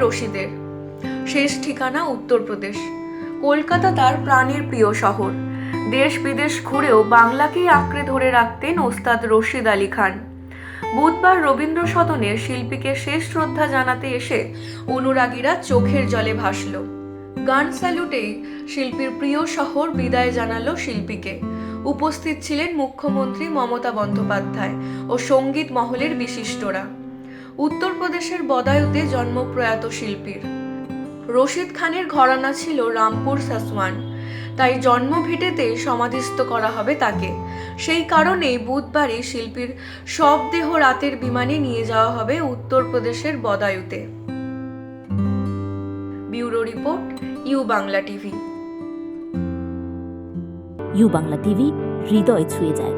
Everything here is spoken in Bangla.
রশিদের। শেষ ঠিকানা উত্তরপ্রদেশ। কলকাতা তার প্রাণের প্রিয় শহর। দেশ বিদেশ ঘুরেও বাংলাকেই আঁকড়ে ধরে রাখতেন ওস্তাদ রশিদ আলী খান। বুধবার রবীন্দ্র সদনে শিল্পীকে শেষ শ্রদ্ধা জানাতে এসে অনুরাগীরা চোখের জলে ভাসল। গান স্যালুটেই শিল্পীর প্রিয় শহর বিদায় জানালো শিল্পীকে। উপস্থিত ছিলেন মুখ্যমন্ত্রী মমতা বন্দ্যোপাধ্যায় ও সংগীত মহলের বিশিষ্টরা। উত্তরপ্রদেশের বদায়ুতে জন্ম প্রয়াত শিল্পীর। রশিদ খানের ঘরানা ছিল রামপুর সাসওয়ান। তাই জন্মভিটেতে সমাধিস্থ করা হবে তাকে। সেই কারণেই বুধবারই শিল্পীর সব দেহ রাতের বিমানে নিয়ে যাওয়া হবে উত্তরপ্রদেশের বদায়ুতে। Bureau report, U Bangla TV. U Bangla TV, হৃদয় ছুঁয়ে যায়।